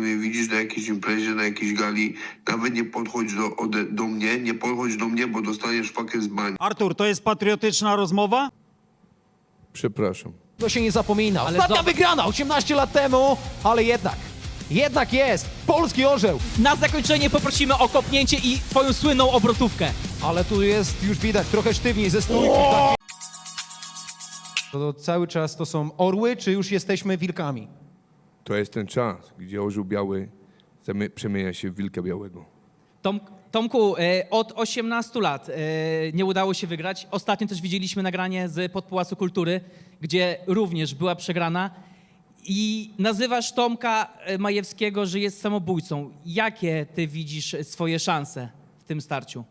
mnie widzisz na jakiejś imprezie, na jakiejś gali, nawet nie podchodź do, ode, do mnie, nie podchodź do mnie, bo dostaniesz fakę z bani. Artur, to jest patriotyczna rozmowa? Przepraszam. To się nie zapomina. Ale Ostatnia wygrana 18 lat temu, ale jednak, jednak jest polski orzeł. Na zakończenie poprosimy o kopnięcie i twoją słynną obrotówkę. Ale tu jest już widać trochę sztywniej ze stójki. Tak. To cały czas to są orły, czy już jesteśmy wilkami? To jest ten czas, gdzie orzeł biały przemienia się w wilka białego. Tom, Tomku, e, od 18 lat e, nie udało się wygrać. Ostatnio też widzieliśmy nagranie z Podpałacu Kultury, gdzie również była przegrana. I nazywasz Tomka e, Majewskiego, że jest samobójcą. Jakie ty widzisz swoje szanse w tym starciu?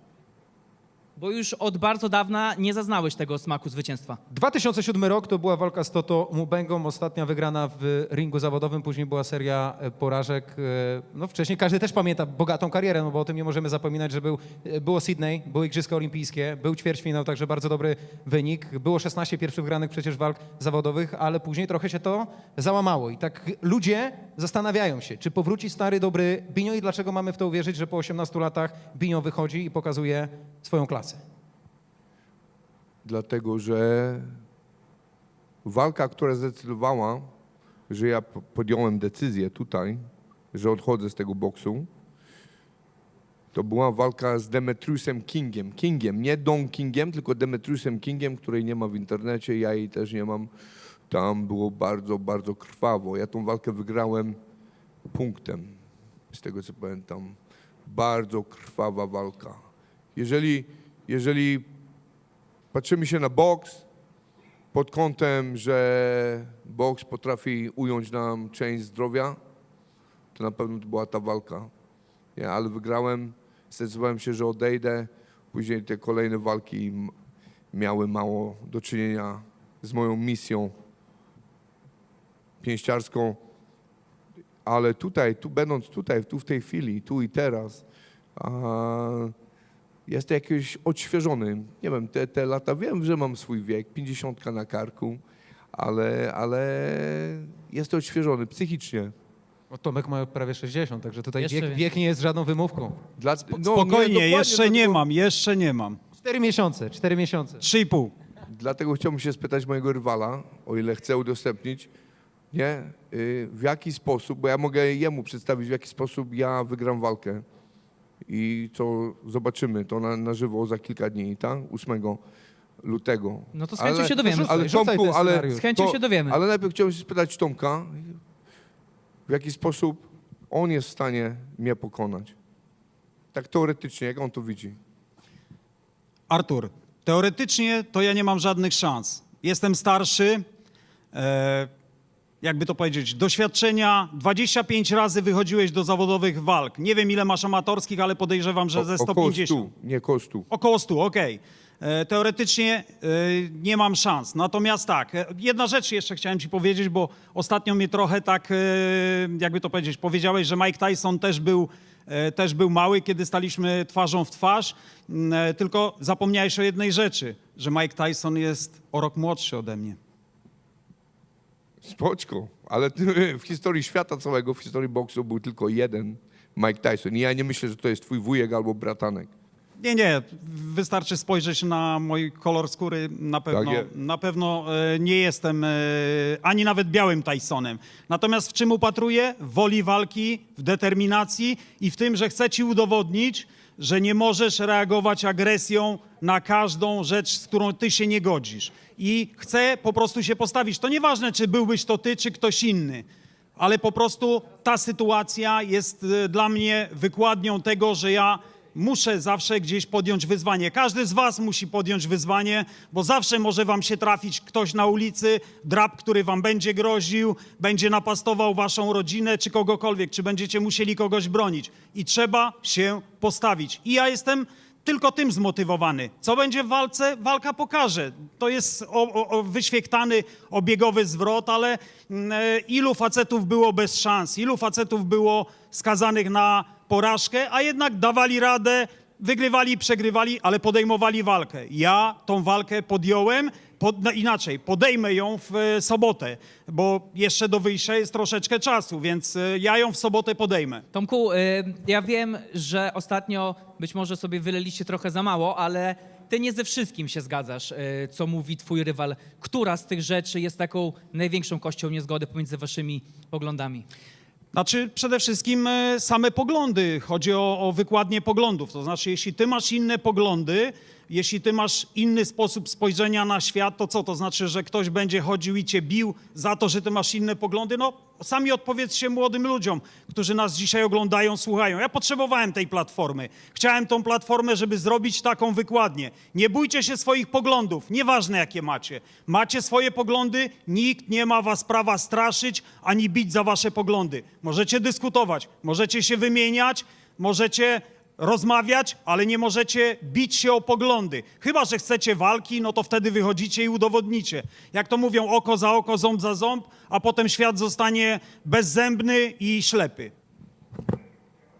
Bo już od bardzo dawna nie zaznałeś tego smaku zwycięstwa. 2007 rok to była walka z Toto Mubengą, ostatnia wygrana w ringu zawodowym, później była seria e, porażek. e, No wcześniej każdy też pamięta bogatą karierę, no bo o tym nie możemy zapominać, że był, e, było Sydney, były Igrzyska Olimpijskie, był ćwierćfinał, także bardzo dobry wynik. Było 16 pierwszych wygranych przecież walk zawodowych, ale później trochę się to załamało i tak ludzie zastanawiają się, czy powróci stary, dobry Binio i dlaczego mamy w to uwierzyć, że po 18 latach Binio wychodzi i pokazuje swoją klasę. Dlatego, że walka, która zdecydowała, że ja po- podjąłem decyzję tutaj, że odchodzę z tego boksu, to była walka z Demetriusem Kingiem. Kingiem, nie Don Kingiem, tylko Demetriusem Kingiem, której nie ma w internecie, ja jej też nie mam. Tam było bardzo, bardzo krwawo. Ja tą walkę wygrałem punktem, z tego co pamiętam. Bardzo krwawa walka. Jeżeli, jeżeli patrzymy się na boks pod kątem, że boks potrafi ująć nam część zdrowia, to na pewno była ta walka. Nie, ale wygrałem, zdecydowałem się, że odejdę. Później te kolejne walki miały mało do czynienia z moją misją pięściarską. Ale tutaj, tu będąc tutaj, tu w tej chwili, tu i teraz, a, jest jakiś odświeżony. Nie wiem, te, te lata, wiem, że mam swój wiek, 50 na karku, ale, ale jest odświeżony psychicznie. O, Tomek ma prawie 60, także tutaj Jeszcze wiek, więcej. wiek nie jest żadną wymówką. Dla, no, Spokojnie, dokładnie jeszcze nie dlatego- mam, jeszcze nie mam. Cztery miesiące, cztery miesiące. Trzy i pół. Dlatego chciałbym się spytać mojego rywala, o ile chce udostępnić, nie, y, w jaki sposób, bo ja mogę jemu przedstawić, w jaki sposób ja wygram walkę. I co zobaczymy, to na, na żywo za kilka dni, tak? 8 lutego. No to z chęcią Ale- się dowiemy. Ale Rzucaj Tomku, ten ale... scenariusz. Z chęcią się dowiemy. Ale najpierw chciałbym się spytać Tomka, w jaki sposób on jest w stanie mnie pokonać. Tak teoretycznie, jak on to widzi. Artur, teoretycznie to ja nie mam żadnych szans. Jestem starszy, e, jakby to powiedzieć, doświadczenia. 25 razy wychodziłeś do zawodowych walk. Nie wiem, ile masz amatorskich, ale podejrzewam, że ze O- Około 150. 100, nie kostu. Około 100, okej. E, Teoretycznie e, nie mam szans. Natomiast tak, e, jedna rzecz jeszcze chciałem ci powiedzieć, bo ostatnio mnie trochę tak, e, jakby to powiedzieć, powiedziałeś, że Mike Tyson też był, e, też był mały, kiedy staliśmy twarzą w twarz, Mm, e, tylko zapomniałeś o jednej rzeczy, że Mike Tyson jest o rok młodszy ode mnie. Spoczko, ale w historii świata całego, w historii boksu był tylko jeden Mike Tyson. I ja nie myślę, że to jest twój wujek albo bratanek. Nie, nie, wystarczy spojrzeć na mój kolor skóry, na pewno, Tak na pewno e, nie jestem e, ani nawet białym Tysonem. Natomiast w czym upatruję? W woli walki, w determinacji i w tym, że chcę ci udowodnić, że nie możesz reagować agresją na każdą rzecz, z którą ty się nie godzisz. I chcę po prostu się postawić. To nieważne, czy byłbyś to ty, czy ktoś inny ale po prostu ta sytuacja jest e, dla mnie wykładnią tego, że ja muszę zawsze gdzieś podjąć wyzwanie. Każdy z was musi podjąć wyzwanie, bo zawsze może wam się trafić ktoś na ulicy, drab, który wam będzie groził, będzie napastował waszą rodzinę czy kogokolwiek, czy będziecie musieli kogoś bronić. I trzeba się postawić. I ja jestem tylko tym zmotywowany. Co będzie w walce? Walka pokaże. To jest o, o, o wyświechtany, obiegowy zwrot, ale mm, e, ilu facetów było bez szans, ilu facetów było skazanych na porażkę, a jednak dawali radę, wygrywali, przegrywali, ale podejmowali walkę. Ja tą walkę podjąłem pod, no inaczej, podejmę ją w e, sobotę, bo jeszcze do wyjścia jest troszeczkę czasu, więc e, ja ją w sobotę podejmę. Tomku, y, ja wiem, że ostatnio być może sobie wyleliście trochę za mało, ale ty nie ze wszystkim się zgadzasz, y, co mówi twój rywal. Która z tych rzeczy jest taką największą kością niezgody pomiędzy waszymi poglądami? Znaczy, przede wszystkim e, same poglądy. Chodzi o, o wykładnię poglądów. To znaczy, jeśli ty masz inne poglądy, jeśli ty masz inny sposób spojrzenia na świat, to co? To znaczy, że ktoś będzie chodził i cię bił za to, że ty masz inne poglądy? No, sami odpowiedzcie młodym ludziom, którzy nas dzisiaj oglądają, słuchają. Ja potrzebowałem tej platformy. Chciałem tą platformę, żeby zrobić taką wykładnię. Nie bójcie się swoich poglądów, nieważne jakie macie. Macie swoje poglądy, nikt nie ma was prawa straszyć ani bić za wasze poglądy. Możecie dyskutować, możecie się wymieniać, możecie rozmawiać, ale nie możecie bić się o poglądy. Chyba, że chcecie walki, no to wtedy wychodzicie i udowodnicie. Jak to mówią, oko za oko, ząb za ząb, a potem świat zostanie bezzębny i ślepy.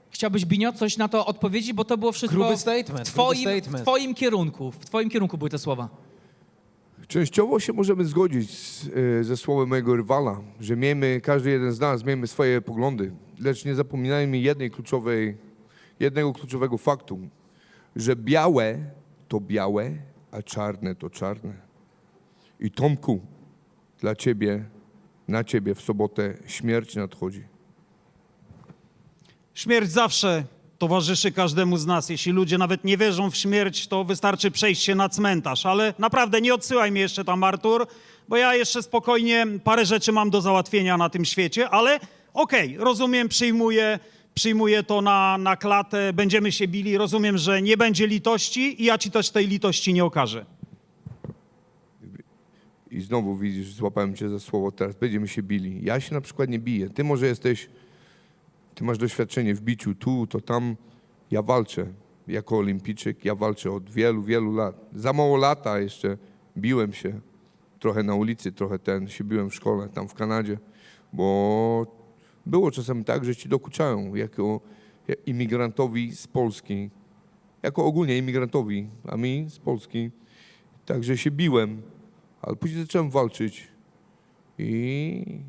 Chciałbyś, Binio, coś na to odpowiedzieć, bo to było wszystko Gruby statement, w, twoim, gruby statement. w twoim kierunku. W twoim kierunku były te słowa. Częściowo się możemy zgodzić z, e, ze słowem mojego rywala, że miejmy, każdy jeden z nas, miejmy swoje poglądy, lecz nie zapominajmy jednej kluczowej, jednego kluczowego faktu, że białe to białe, a czarne to czarne. I Tomku, dla ciebie, na ciebie w sobotę śmierć nadchodzi. Śmierć zawsze towarzyszy każdemu z nas. Jeśli ludzie nawet nie wierzą w śmierć, to wystarczy przejść się na cmentarz. Ale naprawdę nie odsyłaj mnie jeszcze tam, Artur, bo ja jeszcze spokojnie parę rzeczy mam do załatwienia na tym świecie, ale okej, rozumiem, przyjmuję, przyjmuję to na, na klatę, będziemy się bili, rozumiem, że nie będzie litości i ja ci też tej litości nie okażę. I znowu widzisz, złapałem cię za słowo teraz, będziemy się bili. Ja się na przykład nie biję. Ty może jesteś, ty masz doświadczenie w biciu tu, to tam. Ja walczę jako olimpijczyk, ja walczę od wielu, wielu lat. Za mało lata jeszcze biłem się. Trochę na ulicy, trochę ten, się biłem w szkole, tam w Kanadzie, bo było czasem tak, że ci dokuczają jako imigrantowi z Polski, jako ogólnie imigrantowi, a mi z Polski. Także się biłem, ale później zacząłem walczyć i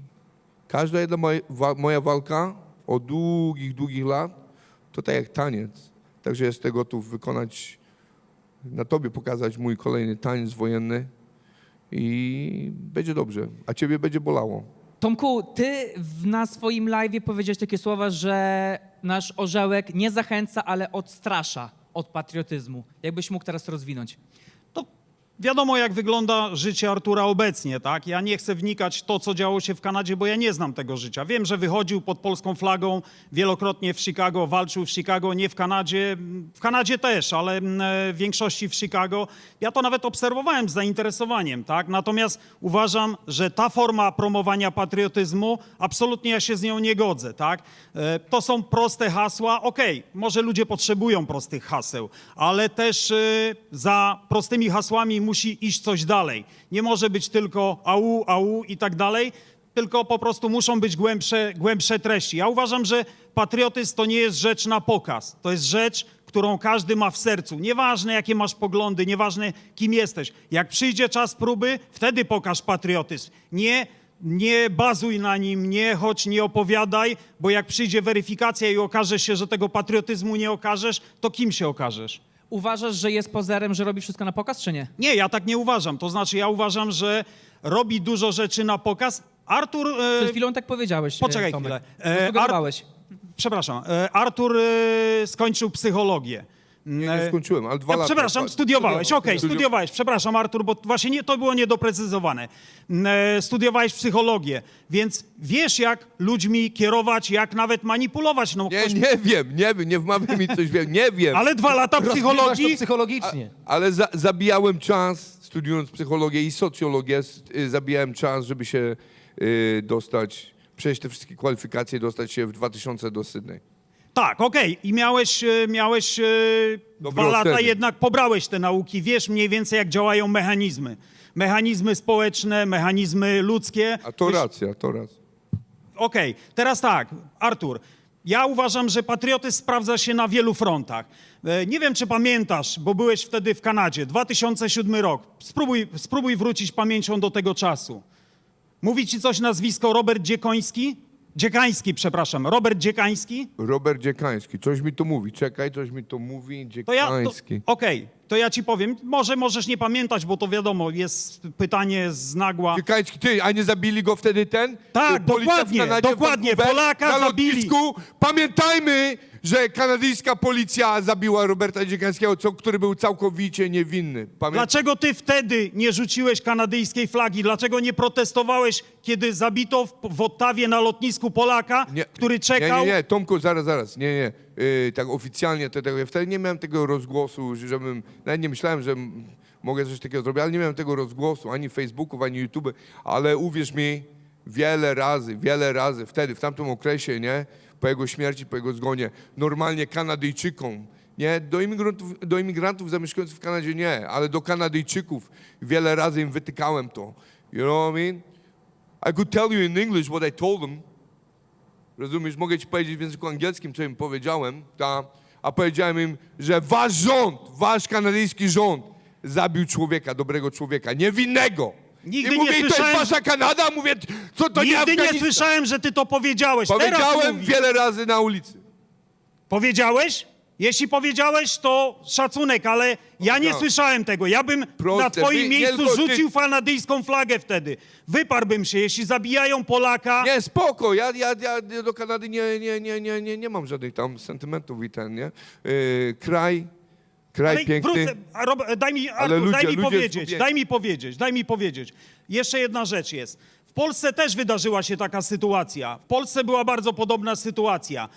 każda jedna moja, wa, moja walka od długich, długich lat to tak jak taniec. Także jestem gotów wykonać, na tobie pokazać mój kolejny taniec wojenny i będzie dobrze, a ciebie będzie bolało. Tomku, ty w, na swoim live powiedziałeś takie słowa, że nasz orzełek nie zachęca, ale odstrasza od patriotyzmu. Jakbyś mógł teraz rozwinąć? Wiadomo, jak wygląda życie Artura obecnie, tak? Ja nie chcę wnikać to, co działo się w Kanadzie, bo ja nie znam tego życia. Wiem, że wychodził pod polską flagą wielokrotnie w Chicago, walczył w Chicago, nie w Kanadzie. W Kanadzie też, ale mm, e, w większości w Chicago. Ja to nawet obserwowałem z zainteresowaniem, tak? Natomiast uważam, że ta forma promowania patriotyzmu, absolutnie ja się z nią nie godzę, tak? E, To są proste hasła. Okej, może ludzie potrzebują prostych haseł, ale też e, za prostymi hasłami musi iść coś dalej. Nie może być tylko au, au i tak dalej, tylko po prostu muszą być głębsze, głębsze treści. Ja uważam, że patriotyzm to nie jest rzecz na pokaz. To jest rzecz, którą każdy ma w sercu. Nieważne, jakie masz poglądy, nieważne, kim jesteś. Jak przyjdzie czas próby, wtedy pokaż patriotyzm. Nie, nie bazuj na nim, nie chodź, nie opowiadaj, bo jak przyjdzie weryfikacja i okaże się, że tego patriotyzmu nie okażesz, to kim się okażesz? Uważasz, że jest pozerem, że robi wszystko na pokaz, czy nie? Nie, ja tak nie uważam. To znaczy, ja uważam, że robi dużo rzeczy na pokaz. Artur. e, Przed chwilą tak powiedziałeś. Poczekaj e, Tomek. chwilę. E, Zasugerowałeś. Przepraszam. e, Artur e, skończył psychologię. Nie, nie skończyłem, ale dwa lata. Przepraszam, studiowałeś, okej, Studio- studiowałeś, przepraszam Artur, bo właśnie nie, to było niedoprecyzowane. E, studiowałeś psychologię, więc wiesz jak ludźmi kierować, jak nawet manipulować. No, Nie, ktoś- nie wiem, nie wiem, nie wmawiaj mi coś, wiem, nie wiem. Ale dwa lata Rozgrywasz psychologii, to psychologicznie. Ale za, zabijałem czas, studiując psychologię i socjologię, s- y, zabijałem czas, żeby się y, dostać, przejść te wszystkie kwalifikacje, dostać się w 2000 do Sydney. Tak, okej. I miałeś, e, miałeś e, Dobre dwa lata, oceny. jednak pobrałeś te nauki, wiesz mniej więcej, jak działają mechanizmy. Mechanizmy społeczne, mechanizmy ludzkie. A to Wiesz- racja, to racja. Okej, teraz tak, Artur. Ja uważam, że patriotyzm sprawdza się na wielu frontach. E, Nie wiem, czy pamiętasz, bo byłeś wtedy w Kanadzie, 2007 rok. Spróbuj, spróbuj wrócić pamięcią do tego czasu. Mówi ci coś nazwisko Robert Dziekoński? Dziekański, przepraszam. Robert Dziekański? Robert Dziekański, coś mi to mówi. Czekaj, coś mi to mówi. To ja. to- Dziekański. Okej, to ja ci powiem. Może możesz nie pamiętać, bo to wiadomo, jest pytanie z nagła. Dziekański, ty, a nie zabili go wtedy ten? Tak, Policja w dokładnie, Kanadzie, dokładnie, Vancouver, Polaka na zabili. lotnisku. Pamiętajmy, że kanadyjska policja zabiła Roberta Dziekańskiego, co, który był całkowicie niewinny. Pamię... Dlaczego ty wtedy nie rzuciłeś kanadyjskiej flagi? Dlaczego nie protestowałeś, kiedy zabito w, w Ottawie na lotnisku Polaka, który czekał? Nie, nie, nie, Tomku, zaraz, zaraz, nie, nie. Yy, tak oficjalnie to tego, ja wtedy nie miałem tego rozgłosu, że- żebym, nawet nie myślałem, że m- mogę coś takiego zrobić, ale nie miałem tego rozgłosu, ani Facebooków, ani YouTube, ale uwierz mi, wiele razy, wiele razy, wtedy, w tamtym okresie, nie, po jego śmierci, po jego zgonie, normalnie Kanadyjczykom, nie, do imigrantów, do imigrantów zamieszkujących w Kanadzie nie, ale do Kanadyjczyków wiele razy im wytykałem to. You know what I mean? I could tell you in English what I told them, Rozumiesz, mogę ci powiedzieć w języku angielskim, co im powiedziałem, ta, a powiedziałem im, że wasz rząd, wasz kanadyjski rząd zabił człowieka, dobrego człowieka, niewinnego. Nigdy I nie mówię, to jest słyszałem- wasza Kanada? Mówię, co to nie Nigdy nie Afganistan? słyszałem, że ty to powiedziałeś. Teraz Powiedziałem mówisz. wiele razy na ulicy. Powiedziałeś? Jeśli powiedziałeś, to szacunek, ale ja nie No. słyszałem tego. Ja bym Proste, na twoim wy- miejscu tylko ty- rzucił kanadyjską flagę wtedy. Wyparłbym się, jeśli zabijają Polaka. Nie, spoko, ja, ja, ja do Kanady nie, nie, nie, nie, nie, nie mam żadnych tam sentymentów i ten, nie? Yy, kraj, kraj Ale piękny. wrócę, a Rob, daj mi, Artur, ludzie- daj mi powiedzieć, daj mi powiedzieć, daj mi powiedzieć. Jeszcze jedna rzecz jest. W Polsce też wydarzyła się taka sytuacja. W Polsce była bardzo podobna sytuacja,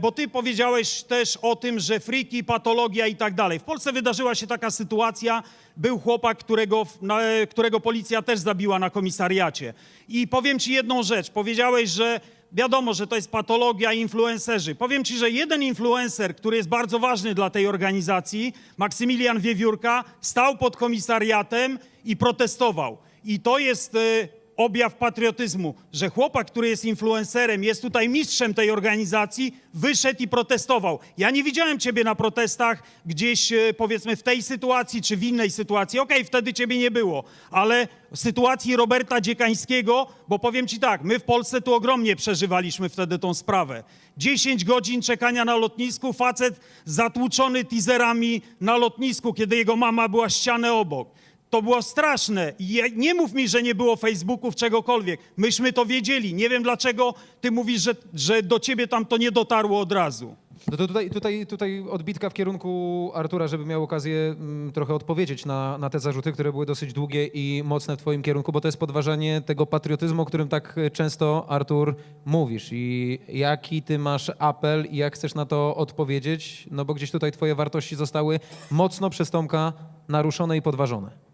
bo ty powiedziałeś też o tym, że friki, patologia i tak dalej. W Polsce wydarzyła się taka sytuacja, był chłopak, którego, na, którego policja też zabiła na komisariacie. I powiem ci jedną rzecz. Powiedziałeś, że Wiadomo, że to jest patologia influencerzy. Powiem ci, że jeden influencer, który jest bardzo ważny dla tej organizacji, Maksymilian Wiewiórka, stał pod komisariatem i protestował. I to jest e, objaw patriotyzmu, że chłopak, który jest influencerem, jest tutaj mistrzem tej organizacji, wyszedł i protestował. Ja nie widziałem ciebie na protestach gdzieś, e, powiedzmy, w tej sytuacji czy w innej sytuacji. Okej, wtedy ciebie nie było, ale sytuacji Roberta Dziekańskiego, bo powiem ci tak, my w Polsce tu ogromnie przeżywaliśmy wtedy tą sprawę. 10 godzin czekania na lotnisku, facet zatłuczony teaserami na lotnisku, kiedy jego mama była ścianę obok. To było straszne. Nie mów mi, że nie było Facebooków, czegokolwiek. Myśmy to wiedzieli. Nie wiem, dlaczego ty mówisz, że, że do ciebie tam to nie dotarło od razu. No to tutaj, tutaj, tutaj odbitka w kierunku Artura, żeby miał okazję mm, trochę odpowiedzieć na, na te zarzuty, które były dosyć długie i mocne w twoim kierunku, bo to jest podważanie tego patriotyzmu, o którym tak e, często, Artur, mówisz. I jaki ty masz apel i jak chcesz na to odpowiedzieć? No bo gdzieś tutaj twoje wartości zostały mocno przez Tomka naruszone i podważone.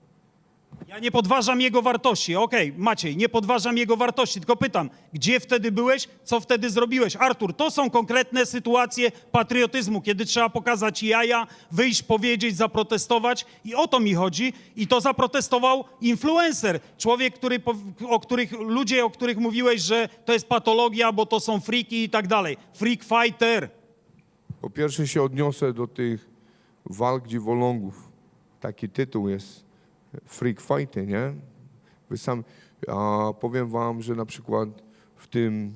Ja nie podważam jego wartości. Okej, Maciej, nie podważam jego wartości, tylko pytam, gdzie wtedy byłeś, co wtedy zrobiłeś? Artur, to są konkretne sytuacje patriotyzmu, kiedy trzeba pokazać jaja, wyjść, powiedzieć, zaprotestować i o to mi chodzi. I to zaprotestował influencer, człowiek, który, o których, ludzie, o których mówiłeś, że to jest patologia, bo to są friki i tak dalej. Freak fighter. Po pierwsze się odniosę do tych walk dziwolągów. Taki tytuł jest Freak Fighty, nie? Wy sam, a powiem wam, że na przykład w tym,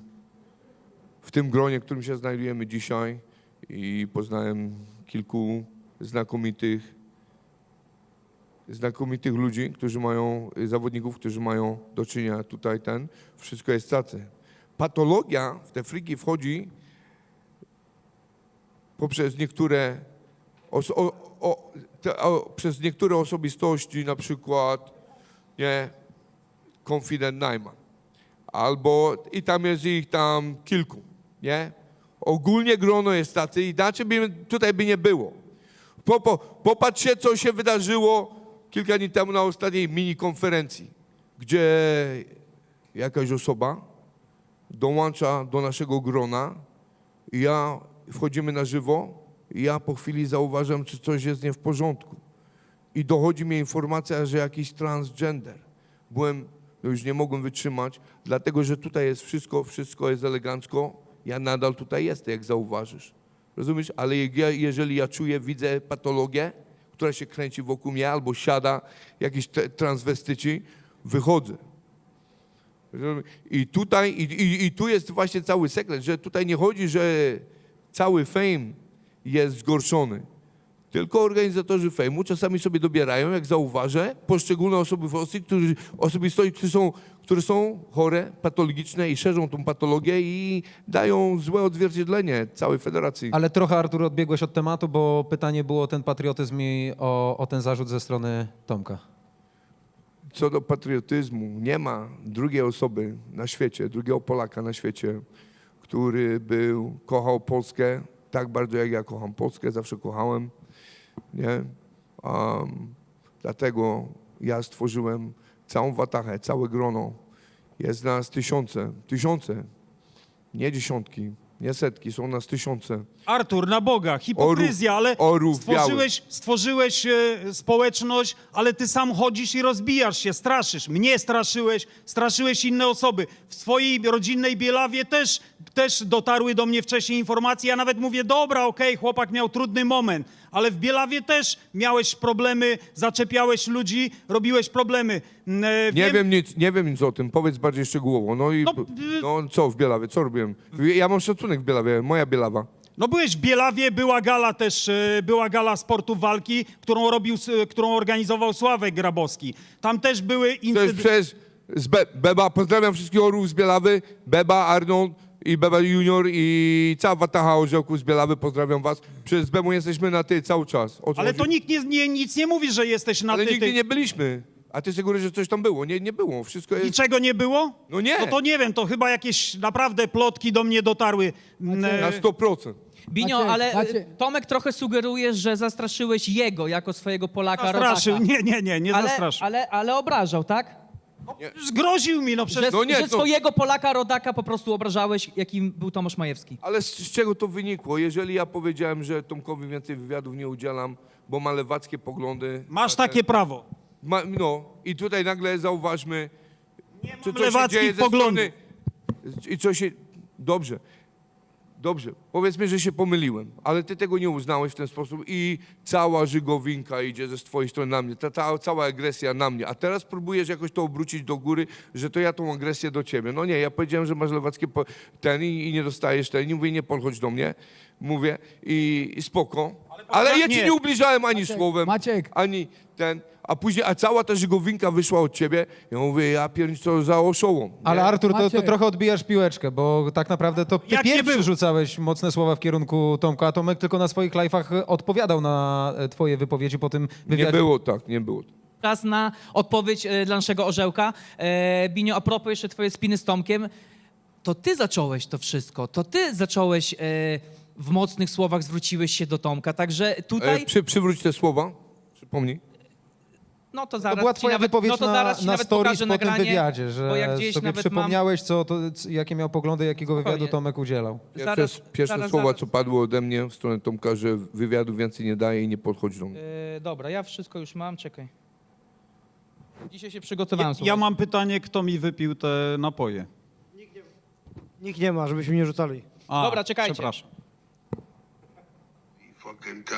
w tym gronie, w którym się znajdujemy dzisiaj i poznałem kilku znakomitych znakomitych ludzi, którzy mają, zawodników, którzy mają do czynienia tutaj ten, wszystko jest cacy. Patologia w te friki wchodzi poprzez niektóre, o, o, te, o, przez niektóre osobistości, na przykład nie, Confident Najman, albo i tam jest ich tam kilku, nie? Ogólnie grono jest tacy, inaczej by, tutaj by nie było. Po, po, popatrzcie, co się wydarzyło kilka dni temu na ostatniej mini konferencji, gdzie jakaś osoba dołącza do naszego grona i ja wchodzimy na żywo ja po chwili zauważam, czy coś jest nie w porządku. I dochodzi mi informacja, że jakiś transgender. Byłem, no już nie mogłem wytrzymać, dlatego że tutaj jest wszystko, wszystko jest elegancko ja nadal tutaj jestem, jak zauważysz. Rozumiesz? Ale jeżeli ja czuję, widzę patologię, która się kręci wokół mnie, albo siada jakiś transwestyci, wychodzę. I tutaj, i, i, i tu jest właśnie cały sekret, że tutaj nie chodzi, że cały fame jest zgorszony. Tylko organizatorzy fejmu czasami sobie dobierają, jak zauważę, poszczególne osoby w Rosji, którzy, osobistości, które są, które są chore, patologiczne i szerzą tą patologię i dają złe odzwierciedlenie całej federacji. Ale trochę, Artur, odbiegłeś od tematu, bo pytanie było o ten patriotyzm i o, o ten zarzut ze strony Tomka. Co do patriotyzmu, nie ma drugiej osoby na świecie, drugiego Polaka na świecie, który był, kochał Polskę tak bardzo, jak ja kocham Polskę, zawsze kochałem, nie? Um, dlatego ja stworzyłem całą watachę, całe grono. Jest nas tysiące, tysiące, nie dziesiątki, nie setki, są nas tysiące. Artur, na Boga, hipokryzja, ale orów stworzyłeś, stworzyłeś e, społeczność, ale ty sam chodzisz i rozbijasz się, straszysz. Mnie straszyłeś, straszyłeś inne osoby. W swojej rodzinnej Bielawie też, też dotarły do mnie wcześniej informacje. Ja nawet mówię, dobra, okej, chłopak miał trudny moment, ale w Bielawie też miałeś problemy, zaczepiałeś ludzi, robiłeś problemy. N- e, Nie wiem nic, nie wiem nic o tym, powiedz bardziej szczegółowo. No i No, no, co w Bielawie, co robiłem? Ja mam szacunek w Bielawie, moja Bielawa. No byłeś w Bielawie, była gala też, e, była gala sportu walki, którą robił, s- którą organizował Sławek Grabowski. Tam też były To jest incydenty. przez z Be, Beba, pozdrawiam wszystkich orłów z Bielawy, Beba, Arnold i Beba Junior i cała watacha orzełków z Bielawy, pozdrawiam was. Przez Bemu jesteśmy na ty cały czas. O co Ale chodzi? to nikt nie, nie, nic nie mówi, że jesteś na Ale ty, nigdy ty. nie byliśmy. A ty segury, że coś tam było. Nie, nie było. Wszystko jest... Niczego nie było? No nie. No to nie wiem, to chyba jakieś naprawdę plotki do mnie dotarły. Mm, e, Na 100%. Binio, ale Tomek trochę sugeruje, że zastraszyłeś jego jako swojego Polaka Zastraszył. rodaka. Nie, nie, nie, nie ale, zastraszył. ale, ale obrażał, tak? Zgroził mi, no Że, przecież... No nie, że no. swojego Polaka rodaka po prostu obrażałeś, jakim był Tomasz Majewski. Ale z, z czego to wynikło? Jeżeli ja powiedziałem, że Tomkowi więcej wywiadów nie udzielam, bo ma lewackie poglądy. Masz takie prawo. Ma, no i tutaj nagle zauważmy, Nie czy mam lewackich poglądów. strony... I co się... Dobrze. Dobrze. Powiedzmy, że się pomyliłem, ale ty tego nie uznałeś w ten sposób i cała żygowinka idzie ze twojej strony na mnie, ta, ta cała agresja na mnie. A teraz próbujesz jakoś to obrócić do góry, że to ja tą agresję do ciebie. No nie, ja powiedziałem, że masz lewackie ten i, i nie dostajesz ten. I mówię, nie podchodź do mnie. Mówię i, i spoko. Ale ja ci nie. nie ubliżałem ani Maciek, słowem, Maciek. ani ten. A później, a cała ta żygowinka wyszła od ciebie. Ja mówię, ja pierniczę co za oszołom. nie? Ale Artur, to, to Maciek. trochę odbijasz piłeczkę, bo tak naprawdę to ty Jak nie pierwszy był? rzucałeś mocne słowa w kierunku Tomka, a Tomek tylko na swoich live'ach odpowiadał na e, twoje wypowiedzi po tym Nie wywiadzie. było tak, nie było. Czas na odpowiedź e, dla naszego orzełka. E, Binio, a propos jeszcze twoje spiny z Tomkiem, to ty zacząłeś to wszystko, to ty zacząłeś e, w mocnych słowach zwróciłeś się do Tomka, także tutaj, E, przy, przywróć te słowa. Przypomnij. No to To zaraz była ci twoja nawet, wypowiedź no to na, zaraz ci na nawet stories po tym wywiadzie, bo jak że gdzieś sobie nawet przypomniałeś, co, to, c- jakie miał poglądy, jakiego wywiadu Spokojnie. Tomek udzielał. Pierwsze, Zaraz- pierwsze zaraz- słowa, zaraz. co padły ode mnie w stronę Tomka, że wywiadu więcej nie daje i nie podchodź do mnie. mam... E, dobra, ja wszystko już mam, czekaj. Dzisiaj się przygotowałem, Ja, słuchaj. ja mam pytanie, kto mi wypił te napoje? Nikt nie ma, żebyśmy nie rzucali. A, Dobra, czekajcie. Przepraszam. Fucking.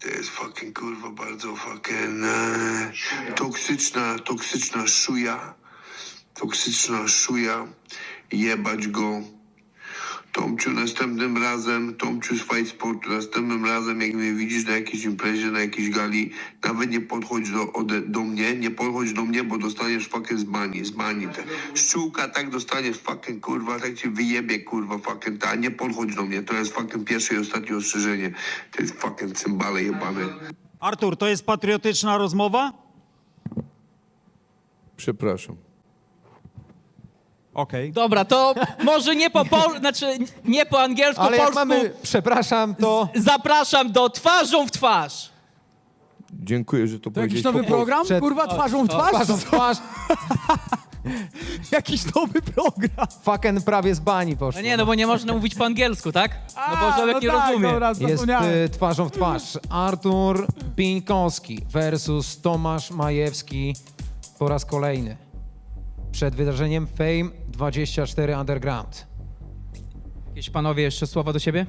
To jest fucking kurwa bardzo fucking e, toksyczna, toksyczna szuja. Toksyczna szuja. Jebać go. Tomciu, następnym razem, Tomciu z Fight Sportu, następnym razem, jak mnie widzisz na jakiejś imprezie, na jakiejś gali, nawet nie podchodź do, ode, do mnie, nie podchodź do mnie, bo dostaniesz fucking z bani, z bani. Te. Szczółka tak dostaniesz fucking kurwa, tak ci wyjebie kurwa fucking ta, nie podchodź do mnie, to jest fucking pierwsze i ostatnie ostrzeżenie. To jest fucking cymbale jebane. Artur, to jest patriotyczna rozmowa? Przepraszam. Okej. Dobra, to może nie po pol... znaczy nie po angielsku, Ale jak polsku. mamy, przepraszam, to... Zapraszam do twarzą w twarz. Dziękuję, że to, To jakiś powiedziałeś nowy po polsku. program? Przed- Kurwa, twarzą w twarz? Twarzą w twarz, Jakiś nowy program. fucking prawie z bani poszło. No nie, no bo nie można mówić po angielsku, tak? No bo A, Orzełek nie tak, rozumie. Dobra, Jest zapomniałem. y, twarzą w twarz. Artur Pińkowski versus Tomasz Majewski po raz kolejny. Przed wydarzeniem Fame 24 Underground. Jakieś panowie jeszcze słowa do siebie?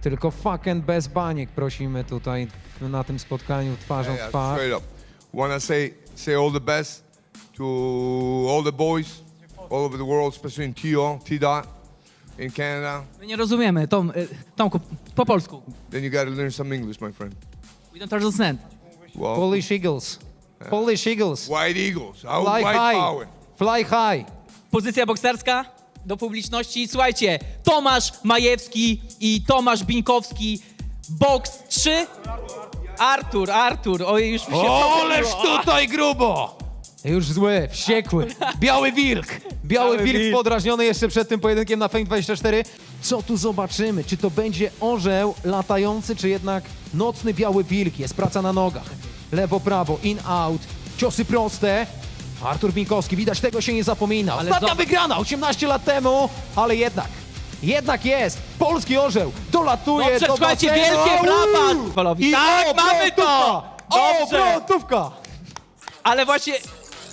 Tylko fucking bez baniek prosimy tutaj na tym spotkaniu twarzą w twarz. straight up. Wanna say say all the best to all the boys all over the world, especially in TO, T-Dot, in Canada. My nie rozumiemy. Tom, y, Tomku, po polsku. Then you gotta learn some English, my friend. We don't understand. Well, Polish Eagles. Polish Eagles. White Eagles, out Fly white high. power. Fly high. Pozycja bokserska do publiczności. Słuchajcie, Tomasz Majewski i Tomasz Bińkowski. Boks 3. Artur, Artur, oj, już mi się Oleż tutaj grubo! Już zły, wściekły. Biały wilk. Biały, Biały wilk, wilk. podrażniony jeszcze przed tym pojedynkiem na Fame 24. Co tu zobaczymy? Czy to będzie orzeł latający, czy jednak nocny biały wilk? Jest praca na nogach. Lewo, prawo, in, out. Ciosy proste. Artur Binkowski, widać tego się nie zapomina. Ale Ostatnia zobacz- wygrana 18 lat temu, ale jednak. Jednak jest! Polski orzeł dolatuje Dobrze, do słuchajcie, basenu. wielkie brawa Uuu! I Tak, mamy to! Dobrze. Obrotówka! Ale właśnie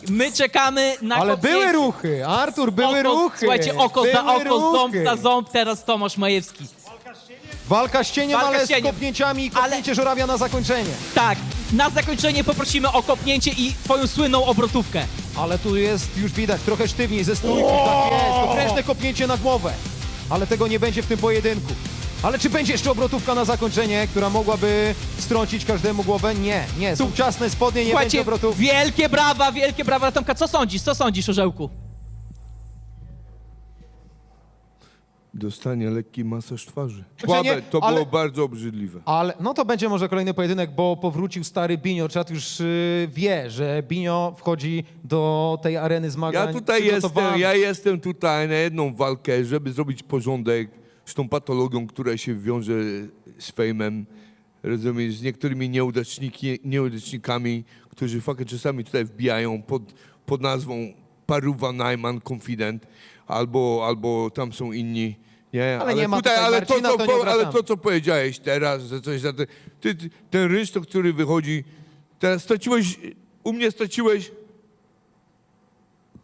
my czekamy na Ale kopnięcie. były ruchy, Artur, były oko, ruchy. Słuchajcie, oko za Były oko, ząb ruchy. za ząb, teraz Tomasz Majewski. Walka z cieniem, Walka ale z cieniem. z kopnięciami i kopnięcie żurawia na zakończenie. Tak, na zakończenie poprosimy o kopnięcie i twoją słynną obrotówkę. Ale tu jest, już widać, trochę sztywniej ze stójki. Tak jest, okrężne kopnięcie na głowę. Ale tego nie będzie w tym pojedynku. Ale czy będzie jeszcze obrotówka na zakończenie, która mogłaby strącić każdemu głowę? Nie, nie. Ciasne spodnie, nie będzie obrotówki. wielkie brawa, wielkie brawa. Tomka, co sądzisz? Co sądzisz, Orzełku? Dostanie lekki masaż twarzy. Znaczy nie, Słabe, to ale- było bardzo obrzydliwe. Ale no to będzie może kolejny pojedynek, bo powrócił stary Binio. Czat już y, wie, że Binio wchodzi do tej areny zmagań. Ja tutaj jestem, przygotowany. ja jestem tutaj na jedną walkę, żeby zrobić porządek z tą patologią, która się wiąże z fejmem, rozumiesz, z niektórymi nieudaczniki, nieudacznikami, którzy fakt czasami tutaj wbijają pod, pod nazwą Paruwa Najman Confident, albo, albo tam są inni. Nie, Ale nie ma tutaj, ale, to, Marcina, co, to nie po, ale wracamy. to, co powiedziałeś teraz, że coś za te, ty, ty, ten ryż, to, który wychodzi, teraz straciłeś, u mnie straciłeś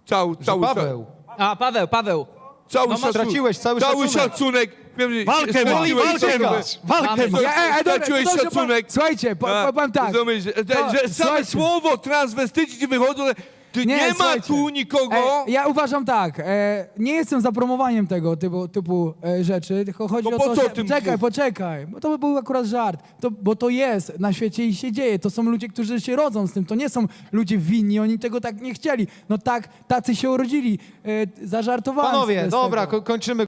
cały, Że cały, Paweł. A, Paweł, Paweł. Cały No, masz- szacunek. straciłeś cały cały szacunek. Wiem, że Walkę ma, straciłeś walkę ma, szacunek. walkę Mamy ma. Ja, ej, dobra, Straciłeś szacunek. Słuchajcie, po, powiem tak. Rozumiesz, że, To- że same słuchajcie. słowo transwestyci ci wychodzą, ale ty nie, ma słuchajcie. tu nikogo. E, ja uważam tak, e, nie jestem za promowaniem tego typu, typu e, rzeczy, tylko chodzi To o po to, co że... tym Czekaj, poczekaj, bo to był akurat żart, to, bo to jest na świecie i się dzieje, to są ludzie, którzy się rodzą z tym, to nie są ludzie winni, oni tego tak nie chcieli, no tak, tacy się urodzili, e, zażartowałem Panowie, sobie z dobra, tego. ko- kończymy